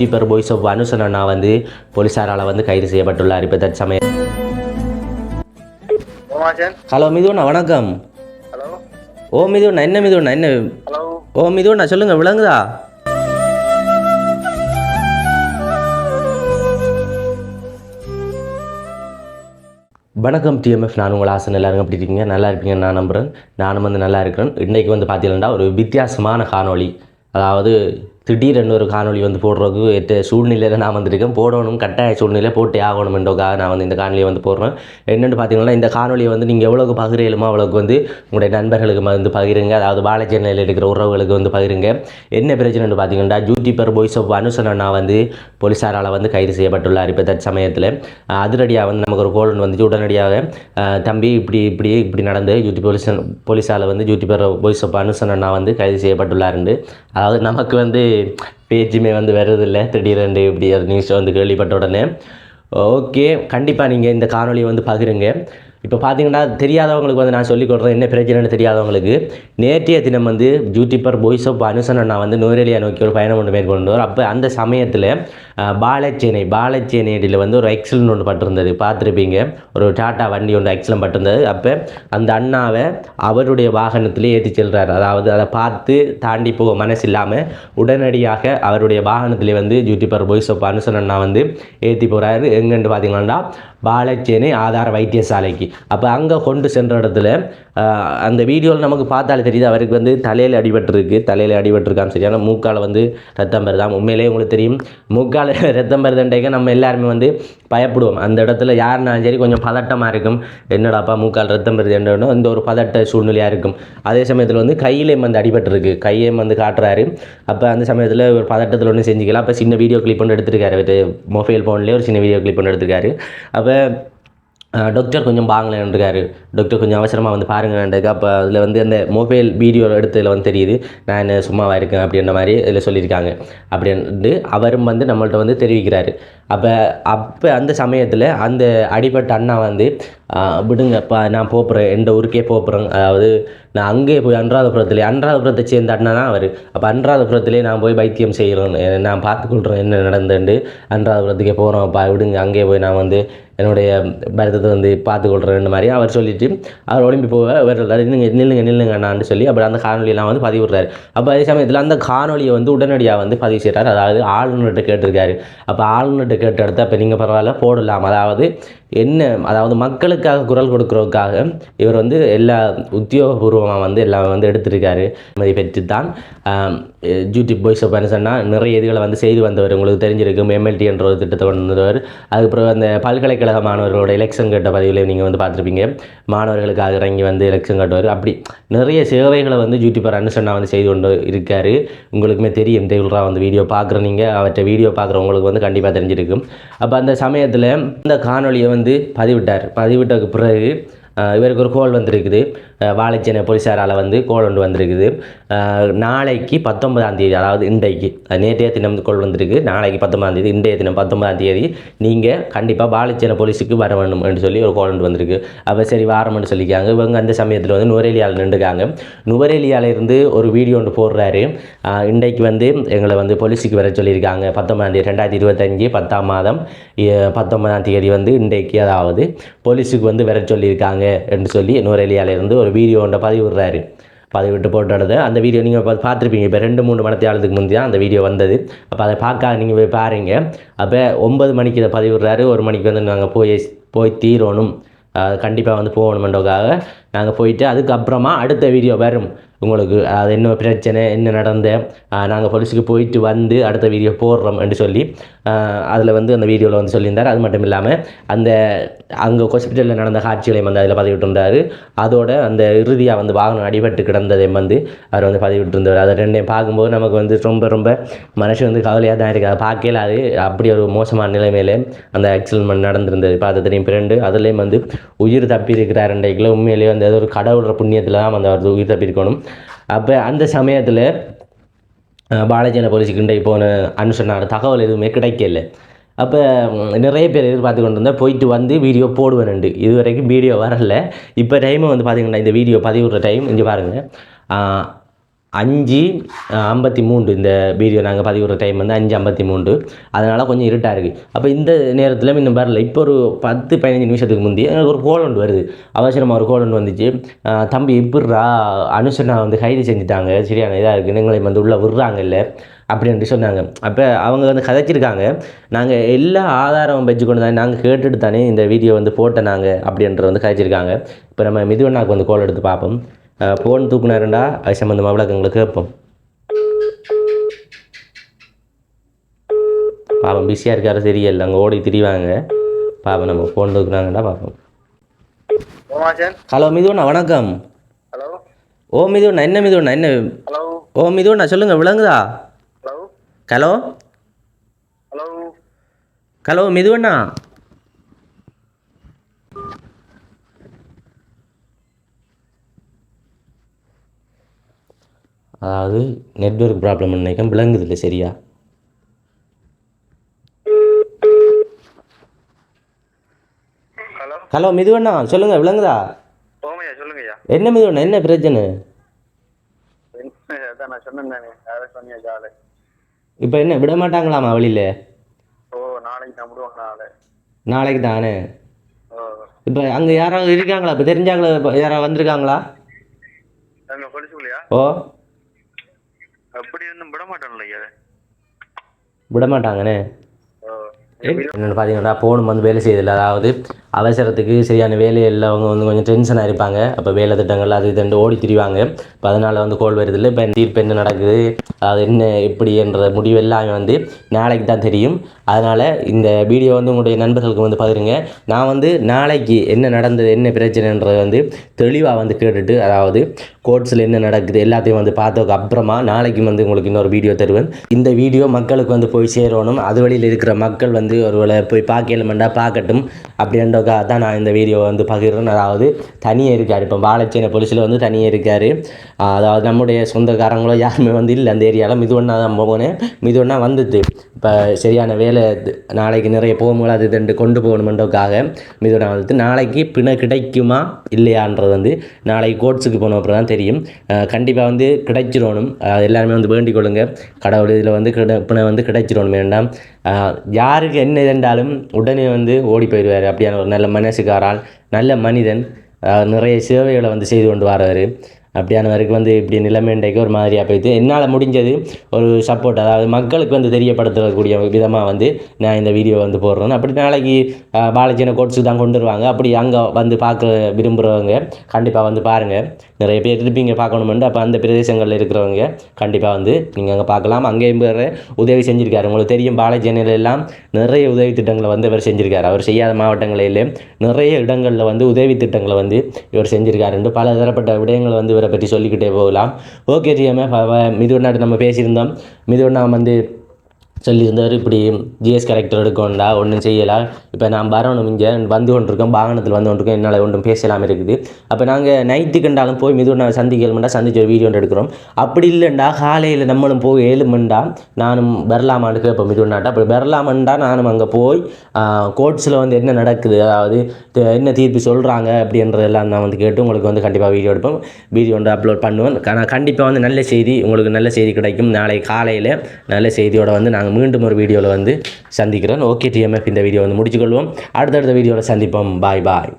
YouTuber boys of Anusan அண்ணா வந்து போலீஸாரால் வந்து கைது செய்யப்பட்டுள்ளார். இப்போ தற்சமயம். ஹலோ மிதுவண்ணா வணக்கம். ஓ மிதுவண்ணா என்ன மிதுவண்ணா என்ன? ஓ மிதுவண்ணா சொல்லுங்க விளங்குதா? வணக்கம் டிஎம்எஃப் நான் உங்கள் ஆசன் எல்லாரும் எப்படி இருக்கீங்க? நல்லா இருப்பீங்கன்னு நான் நம்புகிறேன் நானும் வந்து நல்லா இருக்கிறேன். இன்றைக்கி வந்து பார்த்தீங்கன்னா ஒரு வித்தியாசமான காணொளி. அதாவது திடீரென்று ஒரு காணொலி வந்து போடுறதுக்கு எட்ட சூழ்நிலையில் நான் வந்திருக்கேன். போடணும் கட்டாய சூழ்நிலை போட்டே ஆகணும் நான் வந்து இந்த காணொலியை வந்து போடுறேன். என்னென்னு பார்த்தீங்கன்னா இந்த காணொலியை வந்து நீங்கள் எவ்வளோக்கு பகிரலுமோ அவ்வளோக்கு வந்து உங்களுடைய நண்பர்களுக்கு வந்து பகிருங்க. அதாவது பாலச்சேனையில் இருக்கிற உறவுகளுக்கு வந்து பகிருங்க. என்ன பிரச்சனைன்னு பார்த்தீங்கன்னா ஜூட்டிப்பர் பாய்ஸ் ஆஃப் அனுசன் வந்து போலீஸாரால் வந்து கைது செய்யப்பட்டுள்ளார் இப்போ தற்சமயத்தில் அதிரடியாக வந்து நமக்கு ஒரு கோலன் வந்துச்சு. உடனடியாக தம்பி இப்படி இப்படி இப்படி நடந்து ஜூட்டி போலீஸ் போலீஸால் வந்து ஜூட்டிப்பர் பாய்ஸ் ஆஃப் அனுசன் வந்து கைது செய்யப்பட்டுள்ளார் அதாவது நமக்கு வந்து பேச்சுமே வந்து வர்றதில்லை. திடீரென்று இப்படி ஒரு நியூஸ் வந்து கேள்விப்பட்ட உடனே. ஓகே கண்டிப்பாக நீங்கள் இந்த காணொலியை வந்து பகிருங்க. இப்போ பார்த்தீங்கன்னா தெரியாதவங்களுக்கு வந்து நான் சொல்லிக் கொடுறேன் என்ன பிரச்சனைன்னு தெரியாதவங்களுக்கு. நேற்றைய தினம் வந்து ஜூட்டிப்பர் பாய்ஸ் ஆஃப் அனுசன் அண்ணா வந்து நோரேலியா நோக்கி ஒரு பயணம் ஒன்று மேற்கொண்டார் அப்போ அந்த சமயத்தில் பாலச்சேனை பாலச்சேனையில் வந்து ஒரு எக்ஸலன் ஒன்று பட்டிருந்தது. பார்த்துருப்பீங்க. ஒரு டாட்டா வண்டி ஒன்று எக்ஸலன் பட்டிருந்தது. அப்போ அந்த அண்ணாவை அவருடைய வாகனத்திலே ஏற்றி செல்கிறார் அதாவது அதை பார்த்து தாண்டி போக மனசு இல்லாமல் உடனடியாக அவருடைய வாகனத்திலே வந்து யூடியூபர் பாய்ஸ் ஆஃப் அனுசன் அண்ணா வந்து ஏற்றி போகிறாரு எங்கன்னு பார்த்தீங்கன்னா பாலச்சேனை ஆதார வைத்தியசாலைக்கு. அப்போ அங்கே கொண்டு சென்ற இடத்துல அந்த வீடியோவில் நமக்கு பார்த்தாலே தெரியுது அவருக்கு வந்து தலையில் அடிபட்டிருக்கு. தலையில் அடிபட்டிருக்கான்னு சரியான மூக்கால் வந்து ரத்தம் வருதாம். உண்மையிலேயே உங்களுக்கு தெரியும். மூக்கால் ரத்தம் வருதுன்றேக்க நம்ம எல்லாருமே வந்து பயப்படுவோம். அந்த இடத்துல யாருனாலும் சரி கொஞ்சம் பதட்டமாக இருக்கும். என்னடாப்பா மூக்கால் ரத்தம் வருது என்னன்னு இந்த ஒரு பதட்ட சூழ்நிலையாக இருக்கும். அதே சமயத்தில் வந்து கையிலேயும் வந்து அடிபட்டுருக்கு. கையையும் வந்து காட்டுறாரு. அப்போ அந்த சமயத்தில் ஒரு பதட்டத்தில் ஒன்று செஞ்சுக்கலாம். அப்போ சின்ன வீடியோ கிளிப் ஒன்று எடுத்திருக்காரு. மொபைல் ஃபோன்லேயே ஒரு சின்ன வீடியோ கிளிப் ஒன்று எடுத்திருக்காரு. அப்போ டாக்டர் கொஞ்சம் பாங்களேன்ருக்காரு டாக்டர் கொஞ்சம் அவசரமாக வந்து பாருங்கன்றதுக்கு அப்போ அதில் வந்து அந்த மொபைல் வீடியோ எடுத்ததில் வந்து தெரியுது. நான் சும்மாவாக இருக்கேன் அப்படின்ற மாதிரி இதில் சொல்லியிருக்காங்க. அப்படின்ட்டு அவரும் வந்து நம்மள்கிட்ட வந்து தெரிவிக்கிறாரு. அப்போ அப்போ அந்த சமயத்தில் அந்த அடிபட்ட அண்ணா வந்து விடுங்கப்பா நான் போகிறேன் எந்த ஊருக்கே போகிறேன் அதாவது நான் அங்கே போய் அன்றாதபுரத்தில் அன்றாதபுரத்தை சேர்ந்த அண்ணா தான் அவர். அப்போ அன்றாதபுரத்திலே நான் போய் வைத்தியம் செய்கிறேன் நான் பார்த்துக்கொள்கிறேன் என்ன நடந்துண்டு அன்றாதபுரத்துக்கே போகிறோம்ப்பா விடுங்க. அங்கே போய் நான் வந்து என்னுடைய பரதத்தை வந்து பார்த்துக்கொள்கிறேன் மாதிரி அவர் சொல்லிவிட்டு அவர் ஒளிம்பி போக வேறு நில்லுங்க நில்லுங்க நில்லுங்க அண்ணான்னு சொல்லி அப்புறம் அந்த காணொலியெல்லாம் வந்து பதிவிடுறாரு அப்போ அதே சமயத்தில் அந்த காணொலியை வந்து உடனடியாக வந்து பதிவு செய்கிறார் அதாவது ஆளுநர்கிட்ட கேட்டிருக்காரு. அப்போ ஆளுநர்கிட்ட கேட்டு எடுத்தால் இப்போ நீங்கள் பரவாயில்ல போடலாம். அதாவது என்ன அதாவது மக்களுக்காக குரல் கொடுக்குறதுக்காக இவர் வந்து எல்லா உத்தியோகபூர்வமாக வந்து எல்லாம் வந்து எடுத்திருக்காரு. அதை பெற்று தான் யூடியூப் பாய்ஸ் ஆஃப் சொன்னால் நிறைய இதுகளை வந்து செய்து வந்தவர். உங்களுக்கு தெரிஞ்சிருக்கும் எம்எல்டி என்ற ஒரு திட்டத்தை கொண்டு வந்தவர். அதுக்கப்புறம் அந்த பல்கலைக்கழக மாணவர்களோட எலெக்ஷன் கேட்ட பதிவில் நீங்கள் வந்து பார்த்துருப்பீங்க. மாணவர்களுக்காக இறங்கி வந்து எலெக்ஷன் கட்டுவார். அப்படி நிறைய சேவைகளை வந்து யூடியூபர் அனுசன்னா வந்து செய்து கொண்டு இருக்கார். உங்களுக்குமே தெரியும் தேவில்ரா வந்து வீடியோ பார்க்குற நீங்கள் அவற்றை வீடியோ பார்க்குறவங்களுக்கு வந்து கண்டிப்பாக தெரிஞ்சிருக்கும். அப்போ அந்த சமயத்தில் இந்த காணொளியை வந்து பதிவிட்டார். பதிவிட்டதுக்கு பிறகு இவருக்கு ஒரு கோல் வந்திருக்குது. வாழைச்சேனை போலீஸாரால் வந்து கோல் ஒன்று வந்திருக்குது. நாளைக்கு பத்தொன்பதாம் தேதி அதாவது இன்றைக்கு நேற்றைய தினம் கோல் வந்திருக்கு. நாளைக்கு பத்தொன்பதாம் தேதி இன்றைய தினம் பத்தொன்பதாம் தேதி நீங்கள் கண்டிப்பாக வாழைச்சேனை போலீஸுக்கு வர வேணும் என்று சொல்லி ஒரு கோல் வந்திருக்கு. அப்போ சரி வாரம்னு சொல்லிக்காங்க இவங்க அந்த சமயத்தில் வந்து நுவரேலியாவில் நின்றுக்காங்க நுவரேலியாலேருந்து ஒரு வீடியோ ஒன்று போடுறாரு. இன்றைக்கு வந்து எங்களை வந்து போலீஸுக்கு வர சொல்லியிருக்காங்க. பத்தொன்பதாம் தேதி ரெண்டாயிரத்தி இருபத்தஞ்சு பத்தாம் மாதம் பத்தொன்பதாம் தேதி வந்து இன்றைக்கு அதாவது போலீஸுக்கு வந்து வர சொல்லியிருக்காங்க என்று சொல்லி நுவரேலியால ஒரு ஒரு வீடியோ ஒன்றை பதிவிடுறாரு பதிவிட்டு போட்டது அந்த வீடியோ நீங்கள் பார்த்துருப்பீங்க. இப்போ ரெண்டு மூணு மணத்தியாளத்துக்கு முந்தைய அந்த வீடியோ வந்தது. அப்போ அதை பார்க்க நீங்கள் போய் பாருங்க. அப்போ ஒன்பது மணிக்கு இதை பதிவிடுறாரு ஒரு மணிக்கு வந்து நாங்கள் போய் போய் தீரணும். கண்டிப்பாக வந்து போகணுமென்றதுக்காக நாங்கள் போயிட்டு அதுக்கப்புறமா அடுத்த வீடியோ வரும். உங்களுக்கு அது என்ன பிரச்சனை? என்ன நடந்த? நாங்கள் போலீஸுக்கு போயிட்டு வந்து அடுத்த வீடியோ போடுறோம் என்று சொல்லி அதில் வந்து அந்த வீடியோவில் வந்து சொல்லியிருந்தார். அது மட்டும் இல்லாமல் அந்த அங்கே ஹாஸ்பிட்டலில் நடந்த காட்சிகளையும் வந்து அதில் பதிவிட்டிருந்தார். அதோட அந்த இறுதியாக வந்து வாகனம் அடிபட்டு கிடந்ததையும் வந்து அவர் வந்து பதிவிட்டிருந்தார் அதை ரெண்டையும் பார்க்கும்போது நமக்கு வந்து ரொம்ப ரொம்ப மனசு வந்து கவலையாக தான் இருக்குது அதை பார்க்கல அது அப்படி ஒரு மோசமான நிலைமையில் அந்த ஆக்சிடென்ட் நடந்திருந்தது. பார்த்ததுலையும் ஃப்ரெண்டு பிறண்டு அதுலேயும் வந்து உயிர் தப்பி இருக்கிறார் ரெண்டைக்குள்ள உண்மையிலேயே வந்து அந்த ஒரு கடவுளோட புண்ணியத்தில் தான் வந்து அவர் உயிர் தப்பியிருக்கணும். அப்போ அந்த சமயத்தில் பாலாஜின போலீஸுக்கு இன்றைக்கு போன அனுசனான தகவல் எதுவுமே கிடைக்கல. அப்போ நிறைய பேர் எதிர்பார்த்து கொண்டு இருந்தால் போயிட்டு வந்து வீடியோ போடுவேன்ண்டு இது வரைக்கும் வீடியோ வரல. இப்போ டைமை வந்து பார்த்திங்கன்னா இந்த வீடியோ பதிவிடுற டைம் இங்கே பாருங்கள் அஞ்சு ஐம்பத்தி மூன்று இந்த வீடியோ நாங்கள் பதிவிடுற டைம் வந்து அஞ்சு ஐம்பத்தி மூன்று. அதனால் கொஞ்சம் இருட்டாக இருக்குது அப்போ இந்த நேரத்தில் இன்னும் வரல. இப்போ ஒரு பத்து பதினஞ்சு நிமிஷத்துக்கு முந்தைய எனக்கு ஒரு கோல் ஒன்று வருது. அவசரமாக ஒரு கோல் ஒன்று வந்துச்சு. தம்பி இப்படிரா அனுஷனா வந்து கைது செஞ்சுட்டாங்க. சரியான இதாக இருக்குது நீங்களை வந்து உள்ளே விடுறாங்க இல்லை? அப்படின்ட்டு சொன்னாங்க. அப்போ அவங்க வந்து கதைச்சிருக்காங்க. நாங்கள் எல்லா ஆதாரம் வச்சு கொண்டு தான் நாங்கள் கேட்டுட்டு தானே இந்த வீடியோ வந்து போட்ட நாங்கள் அப்படின்ற வந்து கதைச்சிருக்காங்க. இப்போ நம்ம மிதுவண்ணாக்கு வந்து கோல் எடுத்து பார்ப்போம். ஃபோன் தூக்குனாருண்டா? அது சம்மந்தமாக விளக்கங்களை கேட்போம். பாப்போம் பிஸியாக இருக்காரு சரியில்லை அங்கே ஓடி திரிவாங்க. பாப்போம் நம்ம ஃபோன் தூக்குனாங்கடா பார்ப்போம் ஹலோ மிதுவண்ணா வணக்கம். ஹலோ. ஓ மிதுவண்ணா என்ன மிதுவண்ணா என்ன? ஹலோ. ஓ மிதுவண்ணா சொல்லுங்கள் விளங்குதா? ஹலோ. ஹலோ? ஹலோ. மிதுவண்ணா அதாவது நெட்வொர்க் ப்ராப்ளம் நினைக்கும் விளங்குது இல்லை சரியா? ஹலோ? ஹலோ மிதுவண்ணா சொல்லுங்கள் விளங்குதா? என்ன மிதுவண்ணா என்ன பிரச்சனை? இப்போ என்ன விட மாட்டாங்களாமா வெளியில் ஓ நாளைக்கு தானே? இப்போ அங்கே யாராவது இருக்காங்களா? இப்போ தெரிஞ்சாங்களா? யாராவது வந்திருக்காங்களா? ஓ. அப்படி ஒன்றும் விட மாட்டேன்ல ஐயா. விட மாட்டாங்கண்ணே என்னென்னு பார்த்தீங்கன்னா ஃபோன் வந்து வேலை செய்யதில்லை அதாவது அவசரத்துக்கு சரியான வேலையில் அவங்க வந்து கொஞ்சம் டென்ஷனாக இருப்பாங்க. அப்போ வேலை திட்டங்கள் அது இதுன்னு ஓடி திரிவாங்க. இப்போ அதனால் வந்து கோல் வருதில்லை. இப்போ தீர்ப்பு என்ன நடக்குது? அது என்ன எப்படின்ற முடிவு எல்லாமே வந்து நாளைக்கு தான் தெரியும். அதனால் இந்த வீடியோ வந்து உங்களுடைய நண்பர்களுக்கு வந்து பகிருங்க. நான் வந்து நாளைக்கு என்ன நடந்தது என்ன பிரச்சனைன்றதை வந்து தெளிவாக வந்து கேட்டுட்டு அதாவது கோர்ட்ஸில் என்ன நடக்குது எல்லாத்தையும் வந்து பார்த்ததுக்கு அப்புறமா நாளைக்கு வந்து உங்களுக்கு இன்னொரு வீடியோ தருவேன். இந்த வீடியோ மக்களுக்கு வந்து போய் சேரணும். அது வழியில் இருக்கிற மக்கள் வந்து ஒருவேளை போய் பார்க்கலமெண்டா பார்க்கட்டும். அப்படின்றக்காக தான் நான் இந்த வீடியோவை வந்து பகிர்றேன். அதாவது தனியாக இருக்கார். இப்போ வாழைச்சேனை போலீஸில் வந்து தனியாக இருக்கார். அதாவது நம்முடைய சொந்தக்காரங்களோ யாருமே வந்து இல்லை அந்த ஏரியாவில் மிதுவண்ணா தான் போனேன். மிதுவண்ணா வந்துது இப்போ சரியான வேலை நாளைக்கு நிறைய போகும்போது அது இதுண்டு கொண்டு போகணுமென்றதுக்காக மிதுவண்ணா வந்துட்டு நாளைக்கு பிணை கிடைக்குமா இல்லையான்றது வந்து நாளைக்கு கோட்ஸுக்கு போன அப்புறம் தான் தெரியும். கண்டிப்பாக வந்து கிடைச்சிடணும். எல்லாருமே வந்து வேண்டிக் கொள்ளுங்க. கடவுள் இதில் வந்து கிட பிணை வந்து கிடைச்சிடணும் வேண்டாம். யாருக்கு என்ன இருந்தாலும் உடனே வந்து ஓடி போயிடுவார். அப்படியான ஒரு நல்ல மனசுக்காரால் நல்ல மனிதன் நிறைய சேவைகளை வந்து செய்து கொண்டு வர்றாரு அப்படியானவருக்கு வந்து இப்படி நிலைமை இன்றைக்கு ஒரு மாதிரியாக போயிடுது என்னால் முடிஞ்சது ஒரு சப்போர்ட் அதாவது மக்களுக்கு வந்து தெரியப்படுத்தக்கூடிய விதமாக வந்து நான் இந்த வீடியோ வந்து போடுறேன். அப்படி நாளைக்கு அஹ், கோட்ஸுக்கு தான் கொண்டு வருவாங்க. அப்படி அங்கே வந்து பார்க்க விரும்புகிறவங்க கண்டிப்பாக வந்து பாருங்கள் நிறைய பேர் இருப்பீங்க பார்க்கணுமெண்டு அப்போ அந்த பிரதேசங்களில் இருக்கிறவங்க கண்டிப்பாக வந்து நீங்கள் அங்கே பார்க்கலாம். அங்கேயும் வேறு உதவி செஞ்சுருக்காரு. உங்களுக்கு தெரியும் பாலாஜினில் எல்லாம் நிறைய உதவி திட்டங்களை வந்து இவர் செஞ்சுருக்காரு. அவர் செய்யாத மாவட்டங்களிலே நிறைய இடங்களில் வந்து உதவி திட்டங்களை வந்து இவர் செஞ்சுருக்காருண்டு பல தரப்பட்ட விடயங்களை வந்து இவரை பற்றி சொல்லிக்கிட்டே போகலாம். ஓகே ஜிஎம்எஃப் மிதுவண்ணாட்டு நம்ம பேசியிருந்தோம். மிதுவண்ணா வந்து சொல்லியிருந்தார் இப்படி ஜிஎஸ் கரெக்டர் எடுக்கணும்டா ஒன்றும் செய்யலாம் இப்போ நான் வரணும் இங்கே வந்து கொண்டிருக்கோம் வாகனத்தில் வந்து கொண்டிருக்கோம் என்னால் ஒன்றும் பேசலாமல் இருக்குது. அப்போ நாங்கள் நைட்டுக்குண்டாலும் போய் மிதுவை நாங்கள் சந்திக்கலமெண்டா சந்திச்சு ஒரு வீடியோ எடுக்கிறோம். அப்படி இல்லைண்டா காலையில் நம்மளும் போய் ஏழுமெண்டா நானும் வரலாமான்னு கேட்போம் மிதுவண்ணாட்ட அப்படி வரலாமண்டா நானும் அங்கே போய் கோர்ட்ஸில் வந்து என்ன நடக்குது அதாவது என்ன தீர்ப்பு சொல்கிறாங்க அப்படின்றதெல்லாம் நான் வந்து கேட்டு உங்களுக்கு வந்து கண்டிப்பாக வீடியோ எடுப்போம். வீடியோ வந்து அப்லோட் பண்ணுவேன் கண்டிப்பாக வந்து நல்ல செய்தி உங்களுக்கு நல்ல செய்தி கிடைக்கும். நாளை காலையில் நல்ல செய்தியோட வந்து நாங்கள் மீண்டும் ஒரு வீடியோவில் வந்து சந்திக்கிறேன் ஓகே டிஎம்எஃப் இந்த வீடியோ வந்து முடிச்சுக்கொள்வோம். அடுத்தடுத்த வீடியோவில் சந்திப்போம். பாய் பாய்